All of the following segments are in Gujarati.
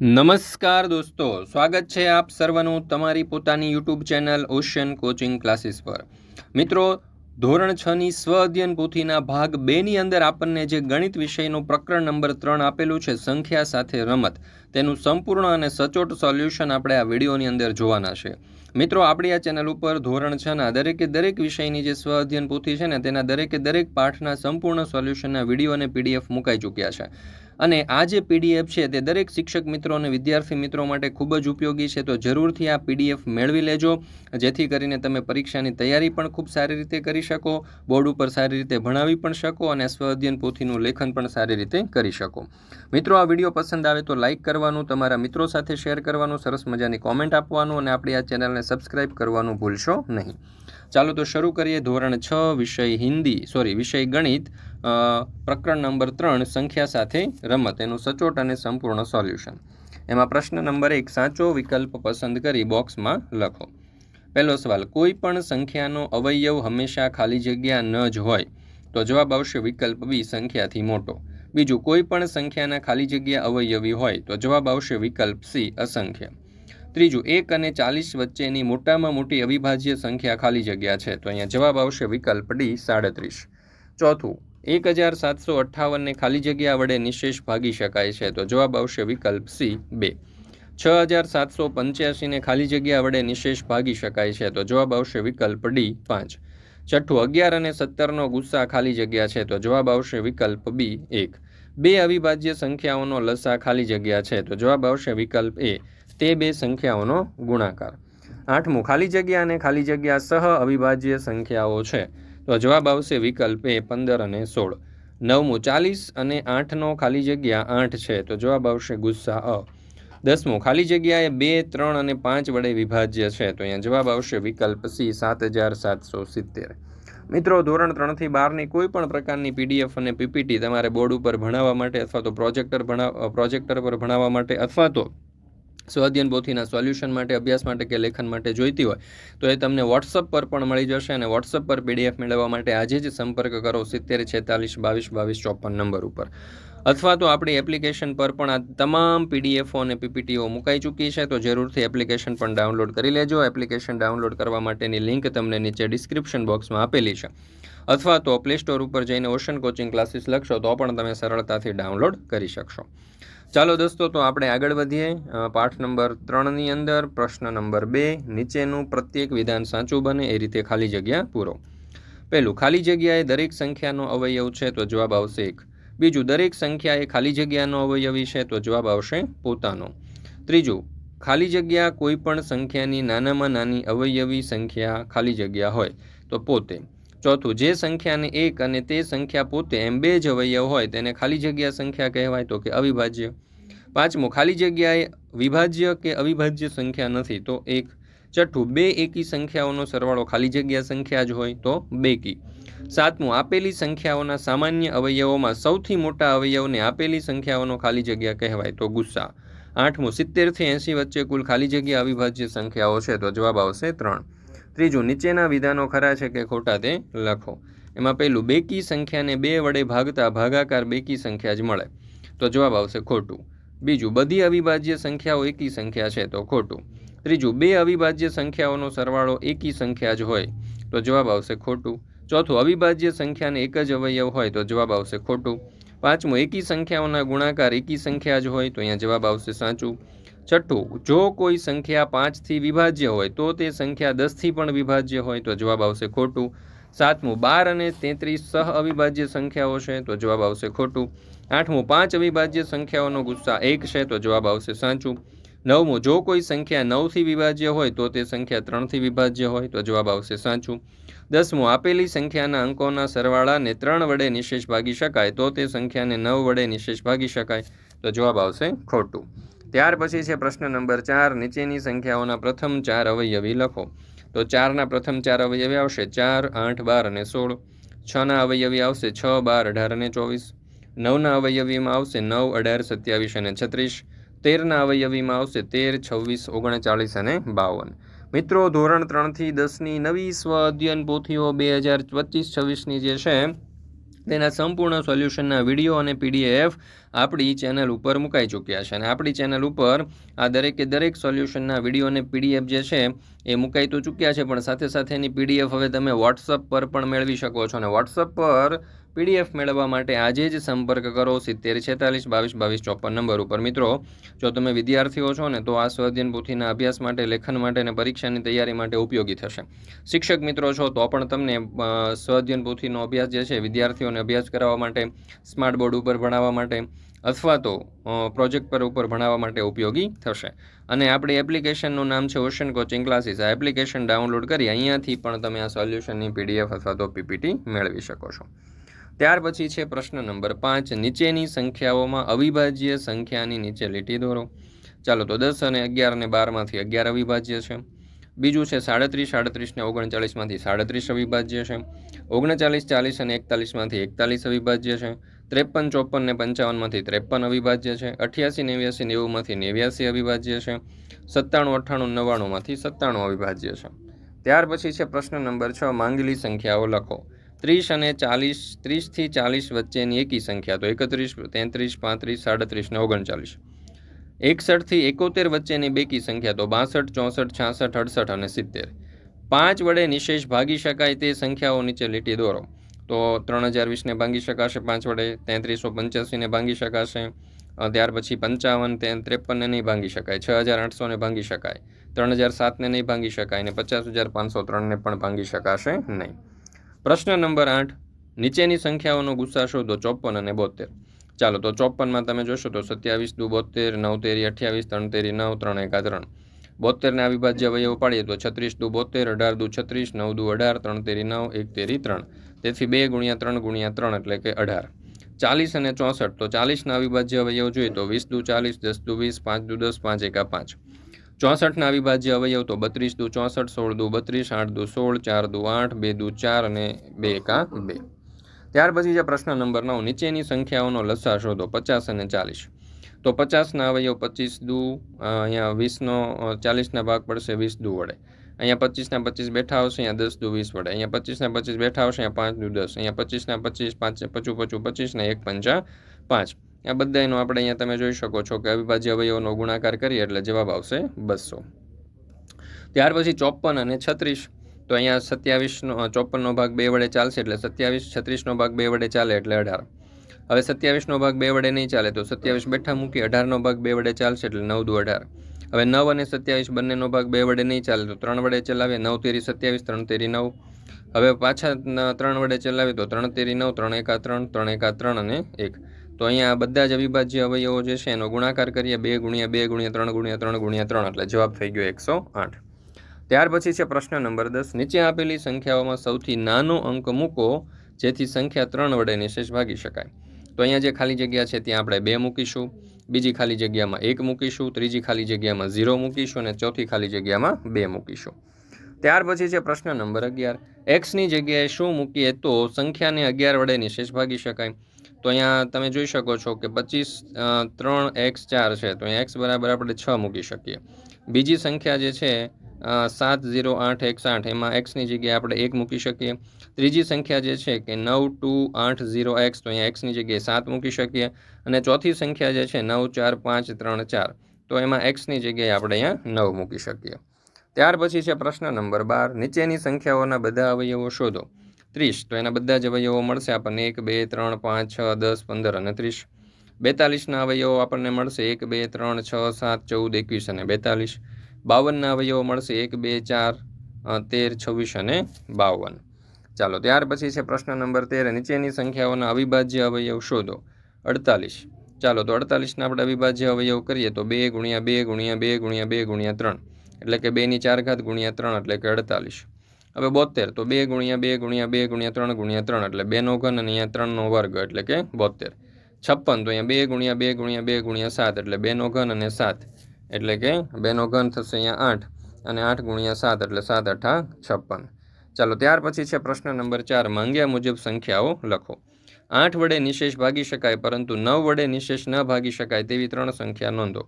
નમસ્કાર દોસ્તો, સ્વાગત છે આપ સર્વનું તમારી પોતાની YouTube channel ocean coaching classes પર. મિત્રો, ધોરણ છ ની સ્વ અધ્યયન પોથીના ભાગ બેની અંદર આપણને જે ગણિત વિષયનું પ્રકરણ નંબર ત્રણ આપેલું છે, સંખ્યા સાથે રમત, તેનું સંપૂર્ણ અને સચોટ સોલ્યુશન આપણે આ વિડીયોની અંદર જોવાના છે. મિત્રો, આપણી આ ચેનલ ઉપર ધોરણ છના દરેકે દરેક વિષયની જે સ્વ અધ્યયન પોથી છે ને, તેના દરેકે દરેક પાઠના સંપૂર્ણ સોલ્યુશનના વીડિયો અને પીડીએફ મુકાઈ ચૂક્યા છે. અને આ જે પીડીએફ છે તે દરેક શિક્ષક મિત્રો અને વિદ્યાર્થી મિત્રો માટે ખૂબ જ ઉપયોગી છે. તો જરૂરથી આ પીડીએફ મેળવી લેજો. જેથી કરીને તમે પરીક્ષાની તૈયારી પણ ખૂબ સારી રીતે કરી શકો, બોર્ડ ઉપર સારી રીતે ભણાવી પણ શકો અને સ્વ અધ્યયન પોથીનું લેખન પણ સારી રીતે કરી શકો. મિત્રો, આ વીડિયો પસંદ આવે તો લાઇક કરવાનું, તમારા મિત્રો સાથે શેર કરવાનું, સરસ મજાની કોમેન્ટ આપવાનું અને આપણી આ ચેનલને સબસ્ક્રાઇબ કરવાનું ભૂલશો નહીં. ચાલો તો શરૂ કરીએ ધોરણ છ, વિષય હિન્દી સોરી વિષય ગણિત પ્રકરણ નંબર ત્રણ, સંખ્યા સાથે રમત, એનું સચોટ અને સંપૂર્ણ સોલ્યુશન. એમાં પ્રશ્ન નંબર એક, સાચો વિકલ્પ પસંદ કરી બોક્સમાં લખો. પહેલો સવાલ, કોઈ પણ સંખ્યાનો અવયવ હંમેશા ખાલી જગ્યા ન જ હોય, તો જવાબ આવશે વિકલ્પ બી, સંખ્યાથી મોટો. બીજું, કોઈ પણ સંખ્યાના ખાલી જગ્યા અવયવી હોય, તો જવાબ આવશે વિકલ્પ સી, અસંખ્ય. ત્રીજું, એક અને ચાલીસ વચ્ચેની મોટામાં મોટી અવિભાજ્ય સંખ્યા ખાલી જગ્યા છે. તો અહીંયા જવાબ આવશે વિકલ્પ ડી, સાડત્રીસ. ચોથું, એક હજાર સાતસો અઠ્ઠાવનને ખાલી જગ્યા વડે નિશેષ ભાગી શકાય છે. તો જવાબ આવશે વિકલ્પ સી, બે. છ હજાર સાતસો પંચ્યાસીને ખાલી જગ્યા વડે નિશેષ ભાગી શકાય છે. તો જવાબ આવશે વિકલ્પ ડી, પાંચ. છઠ્ઠું, અગિયાર અને સત્તરનો ગુસ્સા ખાલી જગ્યા છે. તો જવાબ આવશે વિકલ્પ બી, એક. બે અવિભાજ્ય સંખ્યાઓનો લસા ખાલી જગ્યા છે. તો જવાબ આવશે વિકલ્પ એ. તે બે સંખ્યાઓનો ગુણાકાર. આઠમું, ખાલી જગ્યા અને ખાલી જગ્યા સહ અવિભાજ્ય સંખ્યાઓ છે. તો જવાબ આવશે વિકલ્પ એ પંદર અને સોળ. નવમું, ચાલીસ અને આઠનો ખાલી જગ્યા આઠ છે. તો જવાબ આવશે ગુસ્સા અ. દસમું, ખાલી જગ્યાએ બે, ત્રણ અને પાંચ વડે વિભાજ્ય છે. તો અહીંયા જવાબ આવશે વિકલ્પ સી, સાત હજાર સાતસો સિત્તેર. મિત્રો, ધોરણ ત્રણથી બારની કોઈ પણ પ્રકારની પીડીએફ અને પીપીટી તમારે બોર્ડ ઉપર ભણાવવા માટે અથવા તો પ્રોજેક્ટર ભણાવ, પ્રોજેક્ટર પર ભણાવવા માટે અથવા તો સ્વાધ્યન પોથીના સોલ્યુશન માટે, અભ્યાસ માટે કે લેખન માટે જોઈતી હોય, તો એ તમને વોટ્સઅપ પર પણ મળી જશે અને વોટ્સઅપ પર પીડીએફ મેળવવા માટે આજે જ સંપર્ક કરો સિત્તેર છેતાલીસ બાવીસ બાવીસ ચોપન નંબર ઉપર. અથવા તો આપણી એપ્લિકેશન પર પણ આ તમામ પીડીએફો અને પીપીટીઓ મુકાઈ ચૂકી છે, તો જરૂરથી એપ્લિકેશન પણ ડાઉનલોડ કરી લેજો. એપ્લિકેશન ડાઉનલોડ કરવા માટેની લિંક તમને નીચે ડિસ્ક્રિપ્શન બોક્સમાં આપેલી છે. અથવા તો પ્લે સ્ટોર ઉપર જઈને ઓશન કોચિંગ ક્લાસીસ લખશો, તો પણ તમે સરળતાથી ડાઉનલોડ કરી શકશો. ચાલો દોસ્તો, તો આપણે આગળ વધીએ. પાઠ નંબર ત્રણની અંદર, પ્રશ્ન નંબર બે, નીચેનું પ્રત્યેક વિધાન સાચું બને, એ રીતે ખાલી જગ્યા પૂરો. પહેલું, ખાલી જગ્યાએ દરેક સંખ્યાનો અવયવ છે, તો જવાબ આવશે એક. બીજું, દરેક સંખ્યા એ ખાલી જગ્યાનો અવયવી છે, તો જવાબ આવશે પોતાનો. ત્રીજું, ખાલી જગ્યા કોઈ પણ સંખ્યાની નાનામાં નાની અવયવી સંખ્યા ખાલી જગ્યા હોય, તો પોતે. ચોથું, જે સંખ્યાને એક અને તે સંખ્યા પોતે એમ બે જ અવયવ હોય તેને ખાલી જગ્યા સંખ્યા કહેવાય તો કે અવિભાજ્ય. પાંચમું, ખાલી જગ્યાએ વિભાજ્ય કે અવિભાજ્ય સંખ્યા નથી તો એક. છઠ્ઠું, બે એકી સંખ્યાઓનો સરવાળો ખાલી જગ્યા સંખ્યા જ હોય તો બેકી. સાતમું, આપેલી સંખ્યાઓના સામાન્ય અવયવોમાં સૌથી મોટા અવયવને આપેલી સંખ્યાઓનો ખાલી જગ્યા કહેવાય તો ગુસ્સા. આઠમું, સિત્તેરથી એંસી વચ્ચે કુલ ખાલી જગ્યા અવિભાજ્ય સંખ્યાઓ છે તો જવાબ આવશે ત્રણ. ત્રીજું, નીચેના વિધાનો ખરા છે કે ખોટા તે લખો. એમાં પહેલું, બેકી સંખ્યાને બે વડે ભાગતા ભાગાકાર બેકી સંખ્યા જ મળે. તો જવાબ આવશે ખોટું. બીજું, બધી અવિભાજ્ય સંખ્યાઓ એકી સંખ્યા છે, તો ખોટું. ત્રીજું, બે અવિભાજ્ય સંખ્યાઓનો સરવાળો એકી સંખ્યા જ હોય, તો જવાબ આવશે ખોટું. ચોથું, અવિભાજ્ય સંખ્યાને એક જ અવયવ હોય, તો જવાબ આવશે ખોટું. પાંચમું, એકી સંખ્યાઓના ગુણાકાર એકી સંખ્યા જ હોય, તો અહીંયા જવાબ આવશે સાચું. છઠ્ઠું, જો કોઈ સંખ્યા પાંચથી વિભાજ્ય હોય તો તે સંખ્યા દસથી પણ વિભાજ્ય હોય તો જવાબ આવશે ખોટું. સાતમું, બાર અને તેત્રીસ સહ અવિભાજ્ય સંખ્યાઓ છે તો જવાબ આવશે ખોટું. આઠમું, પાંચ અવિભાજ્ય સંખ્યાઓનો ગુસ્સા એક છે તો જવાબ આવશે સાચું. નવમું, જો કોઈ સંખ્યા નવથી વિભાજ્ય હોય તો તે સંખ્યા ત્રણથી વિભાજ્ય હોય તો જવાબ આવશે સાચું. દસમું, આપેલી સંખ્યાના અંકોના સરવાળાને ત્રણ વડે નિશેષ ભાગી શકાય તો તે સંખ્યાને નવ વડે નિશેષ ભાગી શકાય તો જવાબ આવશે ખોટું. ત્યાર પછી છે પ્રશ્ન નંબર ચાર, નીચેની સંખ્યાઓના પ્રથમ ચાર અવયવી લખો. તો ચારના પ્રથમ ચાર અવયવી આવશે ચાર, આઠ, બાર અને સોળ. છના અવયવી આવશે છ, બાર, અઢાર અને ચોવીસ. નવના અવયવીમાં આવશે નવ, અઢાર, સત્યાવીસ અને છત્રીસ. તેરના અવયવીમાં આવશે તેર, છવ્વીસ, ઓગણચાળીસ અને બાવન. મિત્રો, ધોરણ ત્રણથી દસની નવી સ્વ અધ્યયન પોથીઓ બે હજાર પચીસ, છવ્વીસની જે છે તેના સંપૂર્ણ સોલ્યુશનના વીડિયો અને પીડીએફ આપણી ચેનલ ઉપર મુકાઈ ચૂક્યા છે. અને આપણી ચેનલ ઉપર આ દરેકે દરેક સોલ્યુશનના વીડિયો અને પીડીએફ જે છે એ મુકાઈ તો ચૂક્યા છે, પણ સાથે સાથે એની પીડીએફ હવે તમે વોટ્સઅપ પર પણ મેળવી શકો છો. અને વોટ્સઅપ પર પીડીએફ મેળવવા માટે આજે જ સંપર્ક કરો. સિત્તેર, છેતાલીસ, બાવીસ બાવીસ, ચોપન નંબર ઉપર. મિત્રો, જો તમે વિદ્યાર્થીઓ છો ને, તો આ સ્વાધ્યન પોથીના અભ્યાસ માટે, લેખન માટે અને પરીક્ષાની તૈયારી માટે ઉપયોગી થશે. શિક્ષક મિત્રો છો, તો પણ તમને સ્વાધ્યન પોથીનો અભ્યાસ જે છે, વિદ્યાર્થીઓને અભ્યાસ કરાવવા માટે, સ્માર્ટ બોર્ડ ઉપર ભણાવવા માટે, અથવા તો પ્રોજેક્ટ પર ઉપર ભણાવવા માટે ઉપયોગી થશે. અને આપણી એપ્લિકેશનનું નામ છે, ઓશન કોચિંગ ક્લાસીસ. આ એપ્લિકેશન ડાઉનલોડ કરી અહીંયાથી પણ તમે આ સોલ્યુશનની પીડીએફ અથવા તો પીપીટી મેળવી શકો છો. ત્યાર પછી છે પ્રશ્ન નંબર પાંચ. નીચેની સંખ્યાઓમાં અવિભાજ્ય સંખ્યાની નીચે લીટી દોરો. ચાલો તો દસ અને અગિયાર અને બારમાંથી અગિયાર અવિભાજ્ય છે. બીજું છે સાડત્રીસ સાડત્રીસ ને ઓગણચાલીસમાંથી સાડત્રીસ અવિભાજ્ય છે. ઓગણચાલીસ ચાલીસ અને એકતાલીસમાંથી એકતાલીસ અવિભાજ્ય છે. ત્રેપન, ચોપન ને પંચાવનમાંથી ત્રેપન અવિભાજ્ય છે. અઠ્યાસી, નેવ્યાસી, નેવુંમાંથી નેવ્યાસી અવિભાજ્ય છે. સત્તાણું, અઠ્ઠાણું, નવ્વાણુંમાંથી સત્તાણું અવિભાજ્ય છે. ત્યાર પછી છે પ્રશ્ન નંબર છ. માંગેલી સંખ્યાઓ લખો. ત્રીસ અને ચાલીસ, ત્રીસથી ચાલીસ વચ્ચેની એકી સંખ્યા, તો એકત્રીસ, તેત્રીસ, પાંત્રીસ, સાડત્રીસ ને ઓગણચાલીસ. એકસઠથી એકોતેર વચ્ચેની બેકી સંખ્યા, તો બાસઠ, ચોસઠ, છાસઠ, અડસઠ અને સિત્તેર. પાંચ વડે નિશેષ ભાગી શકાય તે સંખ્યાઓ નીચે લીટી દોરો. તો ત્રણ હજાર વીસને ભાંગી શકાશે પાંચ વડે, તેત્રીસો પંચ્યાસીને ભાંગી શકાશે. ત્યાર પછી પંચાવન, તે ત્રેપનને નહીં ભાંગી શકાય. છ હજાર આઠસોને ભાંગી શકાય. ત્રણ હજાર સાતને નહીં ભાંગી શકાય. અને પચાસ હજાર પાંચસો ત્રણને પણ ભાંગી શકાશે નહીં. પ્રશ્ન નંબર આઠ, નીચેની સંખ્યાઓનો ગુસ્સા શોધો ચોપન અને બોતેર ચાલો, તો ચોપનમાં તમે જોશો તો સત્યાવીસ, દુ બોતેર નવ તેરી, અઠ્યાવીસ, ત્રણ તેરી, નવ, ત્રણ એકા ત્રણ. બોતેરના અવિભાજ્ય અવયવ પાડીએ તો છત્રીસ, દુ બોતેર અઢાર, દુ છત્રીસ, નવ, દુ અઢાર, ત્રણ તેરી, નવ, એક તેરી, ત્રણ. તેથી બે ગુણ્યા ત્રણ ગુણ્યા ત્રણ એટલે કે અઢાર. ચાલીસ અને ચોસઠ, તો ચાલીસના અવિભાજ્ય અવયવ જોઈએ તો વીસ, દુ ચાલીસ, દસ, દુ વીસ, પાંચ, દુ દસ, પાંચ, એકા પાંચ. ચોસઠના અવિભાજ્ય અવયવ તો બત્રીસ દુ ચોસઠ, સોળ દુ બત્રીસ, આઠ દુ સોળ, ચાર દુ આઠ, બે દુ ચાર અને બે એકા બે. ત્યાર પછી જે પ્રશ્ન નંબર નવ, નીચેની સંખ્યાઓનો લસા શોધો, પચાસ અને ચાલીસ. તો પચાસના અવયવ પચીસ દુ અહીંયા વીસનો ચાલીસના ભાગ પડશે વીસ દુ વડે. અહીંયા પચીસના પચીસ બેઠા આવશે, અહીંયા દસ દુ વીસ વડે. અહીંયા પચીસના પચીસ બેઠા આવશે, અહીંયા પાંચ દુ દસ. અહીંયા પચીસના પચીસ, પાંચ, પચું પચું, પચીસ ને એક પંચા પાંચ. આ બધાનો આપણે અહીંયા તમે જોઈ શકો છો કે અવિભાજ્ય અવયવનો ગુણાકાર કરીએ એટલે જવાબ આવશે બસો. ત્યાર પછી ચોપન અને છત્રીસ. તો અહીંયા સત્યાવીસનો ચોપનનો ભાગ બે વડે ચાલશે એટલે સત્યાવીસ, છત્રીસનો ભાગ બે વડે ચાલે એટલે અઢાર. હવે સત્યાવીસનો ભાગ બે વડે નહીં ચાલે તો સત્યાવીસ બેઠા મૂકી અઢારનો ભાગ બે વડે ચાલશે એટલે નવ દુ અઢાર. હવે નવ અને સત્યાવીસ બંનેનો ભાગ બે વડે નહીં ચાલે તો ત્રણ વડે ચલાવીએ નવ તેરી સત્યાવીસ, ત્રણ તેરી નવ. હવે પાછા ત્રણ વડે ચલાવીએ તો ત્રણ તેરી નવ, ત્રણ એકા ત્રણ ત્રણ એકા ત્રણ અને એક. તો અહીંયા બધા જ અવિભાજ્ય અવયવો જે છે એનો ગુણાકાર કરીએ, બે ગુણ્યા બે ગુણ્યા ત્રણ ગુણ્યા ત્રણ ગુણ્યા ત્રણ, એટલે જવાબ થઈ ગયો એકસો આઠ. ત્યાર પછી છે પ્રશ્ન નંબર દસ. નીચે આપેલી સંખ્યાઓમાં સૌથી નાનો અંક મૂકો, જેથી સંખ્યા ત્રણ વડે નિશેષ ભાગી શકાય. તો અહીંયા જે ખાલી જગ્યા છે ત્યાં આપણે બે મૂકીશું, બીજી ખાલી જગ્યામાં એક મૂકીશું, ત્રીજી ખાલી જગ્યામાં ઝીરો મૂકીશું અને ચોથી ખાલી જગ્યામાં બે મૂકીશું. ત્યાર પછી છે પ્રશ્ન નંબર અગિયાર. એક્સની જગ્યાએ શું મૂકીએ તો સંખ્યાને અગિયાર વડે નિશેષ ભાગી શકાય. તો અહીંયા તમે જોઈ શકો છો કે પચીસ ત્રણ એક્સ ચાર છે. તો અહીંયા એક્સ બરાબર આપણે છ મૂકી શકીએ. બીજી સંખ્યા જે છે સાત ઝીરો આઠ એક્સ આઠ, એમાં એક્સની જગ્યાએ આપણે એક મૂકી શકીએ. ત્રીજી સંખ્યા જે છે કે નવ ટુ આઠ ઝીરો એક્સ, તો અહીંયા એક્સની જગ્યાએ સાત મૂકી શકીએ. અને ચોથી સંખ્યા જે છે, નવ ચાર પાંચ ત્રણ ચાર, તો એમાં એક્સની જગ્યાએ આપણે અહીંયા નવ મૂકી શકીએ. ત્યાર પછી છે પ્રશ્ન નંબર બાર. નીચેની સંખ્યાઓના બધા અવયવો શોધો. ત્રીસ. તો એના બધા જ અવયવો મળશે આપણને એક, બે, ત્રણ, પાંચ, છ, દસ, પંદર અને ત્રીસ. બેતાલીસના અવયવો આપણને મળશે એક, બે, ત્રણ, છ, સાત, ચૌદ, એકવીસ અને બેતાલીસ. બાવનના અવયવો મળશે એક, બે, ચાર તેર, છવ્વીસ અને બાવન. ચાલો, ત્યાર પછી છે પ્રશ્ન નંબર તેર. નીચેની સંખ્યાઓના અવિભાજ્ય અવયવ શોધો. અડતાલીસ. ચાલો, તો અડતાલીસના આપણે અવિભાજ્ય અવયવ કરીએ તો બે ગુણ્યા બે ગુણ્યા બે ગુણ્યા બે ગુણ્યા ત્રણ. એટલે કે બેની ચાર ઘાત ગુણ્યા ત્રણ એટલે કે અડતાલીસ. હવે બોતેર, તો બે ગુણ્યા બે ગુણ્યા બે ગુણ્યા ત્રણ ગુણ્યા ત્રણ, એટલે બેનો ઘન અને અહીંયા ત્રણનો વર્ગ, એટલે કે બોતેર. છપ્પન, તો અહીંયા બે ગુણ્યા બે ગુણ્યા બે ગુણ્યા સાત, એટલે બેનો ઘન અને સાત, એટલે કે બેનો ઘન થશે અહીંયા આઠ, અને આઠ ગુણ્યા સાત, એટલે સાત અઠા છપ્પન. ચાલો, ત્યાર પછી છે પ્રશ્ન નંબર ચાર, માંગ્યા મુજબ સંખ્યાઓ લખો. આઠ વડે નિશેષ ભાગી શકાય, પરંતુ નવ વડે નિશેષ ન ભાગી શકાય, તેવી ત્રણ સંખ્યા નોંધો.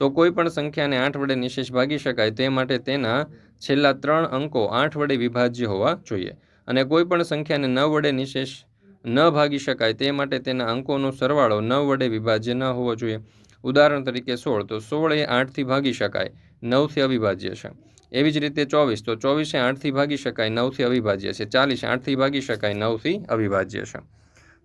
તો કોઈ પણ સંખ્યાને આઠ વડે નિશેષ ભાગી શકાય તે માટે તેના છેલ્લા ત્રણ અંકો આઠ વડે વિભાજ્ય હોવા જોઈએ. અને કોઈ પણ સંખ્યાને નવ વડે નિશેષ ન ભાગી શકાય તે માટે તેના અંકોનો સરવાળો નવ વડે વિભાજ્ય ન હોવો જોઈએ. ઉદાહરણ તરીકે સોળ, તો સોળ એ આઠથી ભાગી શકાય નવથી અવિભાજ્ય છે. એવી જ રીતે ચોવીસ, તો ચોવીસે આઠથી ભાગી શકાય નવથી અવિભાજ્ય છે. ચાલીસ આઠથી ભાગી શકાય નવથી અવિભાજ્ય છે.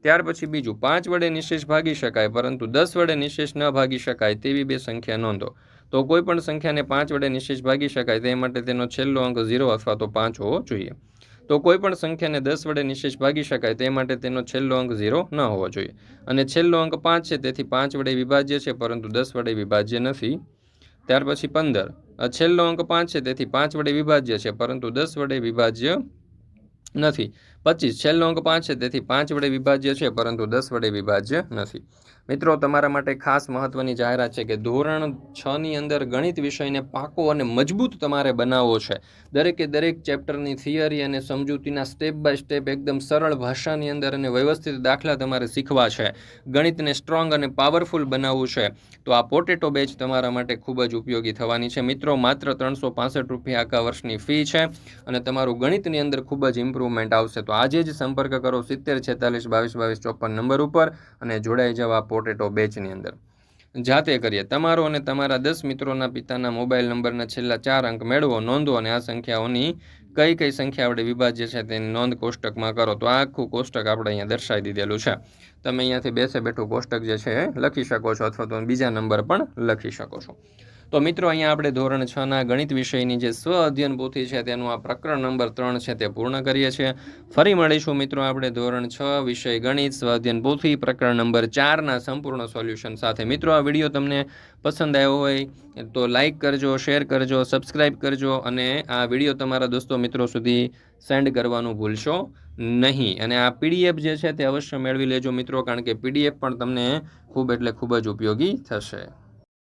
ત્યાર પછી બીજું, પાંચ વડે નિશેષ ભાગી શકાય, પરંતુ દસ વડે નિશેષ ન ભાગી શકાય તેવી બે સંખ્યા નોંધો. તો કોઈ પણ સંખ્યાને પાંચ વડે નિશેષ ભાગી શકાય તે માટે તેનો છેલ્લો અંક ઝીરો અથવા તો પાંચ હોવો જોઈએ. તો કોઈ પણ સંખ્યાને દસ વડે નિશેષ ભાગી શકાય તે માટે તેનો છેલ્લો અંક ઝીરો ન હોવો જોઈએ. અને છેલ્લો અંક પાંચ છે, તેથી પાંચ વડે વિભાજ્ય છે, પરંતુ દસ વડે વિભાજ્ય નથી. ત્યાર પછી પંદર. છેલ્લો અંક પાંચ છે, તેથી પાંચ વડે વિભાજ્ય છે, પરંતુ દસ વડે વિભાજ્ય નથી. પચીસ. છેલ્લો અંક પાંચ છે, તેથી પાંચ વડે વિભાજ્ય છે, પરંતુ દસ વડે વિભાજ્ય નથી. મિત્રો, તમારા માટે ખાસ મહત્વની જાહેરાત છે કે ધોરણ છ ની અંદર ગણિત વિષયને પાકો અને મજબૂત તમારે બનાવવો છે. દરેકે દરેક ચેપ્ટરની થિયરી અને સમજૂતીના સ્ટેપ બાય સ્ટેપ એકદમ સરળ ભાષાની અંદર અને વ્યવસ્થિત દાખલા તમારે શીખવા છે. ગણિતને સ્ટ્રોંગ અને પાવરફુલ બનાવવું છે. તો આ પોટેટો બેચ તમારા માટે ખૂબ જ ઉપયોગી થવાની છે. મિત્રો, માત્ર ત્રણસો રૂપિયા આખા વર્ષની ફી છે અને તમારું ગણિતની અંદર ખૂબ જ ઇમ્પ્રુવમેન્ટ આવશે. તો આજે જ સંપર્ક કરો સિત્તેર છેતાલીસ બાવીસ બાવીસ ચોપન નંબર ઉપર અને જોડાઈ જવા પોટેટો બેચની અંદર. જાતે કરીએ. તમારો અને તમારા દસ મિત્રોના પિતાના મોબાઈલ નંબરના છેલ્લા ચાર અંક મેળવો, નોંધો અને આ સંખ્યાઓની કઈ કઈ સંખ્યા આપણે વિભાજ્ય છે તેની નોંધ કોષ્ટકમાં કરો. તો આખું કોષ્ટક આપણે અહીંયા દર્શાવી દીધેલું છે. તમે અહીંયાથી બેસે બેઠું કોષ્ટક જે છે લખી શકો છો અથવા તો બીજા નંબર પણ લખી શકો છો. તો મિત્રો, અહીંયા આપણે ધોરણ છ ના ગણિત વિષયની જે સ્વ અધ્યયન પોથી છે, તેનું આ પ્રકરણ નંબર ત્રણ છે, તે પૂર્ણ કરીએ છીએ. ફરી મળીશું મિત્રો આપણે ધોરણ છ વિષય ગણિત, સ્વ અધ્યયન પોથી પ્રકરણ નંબર ચારના સંપૂર્ણ સોલ્યુશન સાથે. મિત્રો, આ વીડિયો તમને પસંદ આવ્યો હોય તો લાઈક કરજો, શેર કરજો સબસ્ક્રાઈબ કરજો અને આ વીડિયો તમારા દોસ્તો મિત્રો સુધી સેન્ડ કરવાનું ભૂલશો નહીં. અને આ પીડીએફ જે છે, તે અવશ્ય મેળવી લેજો મિત્રો, કારણ કે પીડીએફ પણ તમને ખૂબ એટલે ખૂબ જ ઉપયોગી થશે.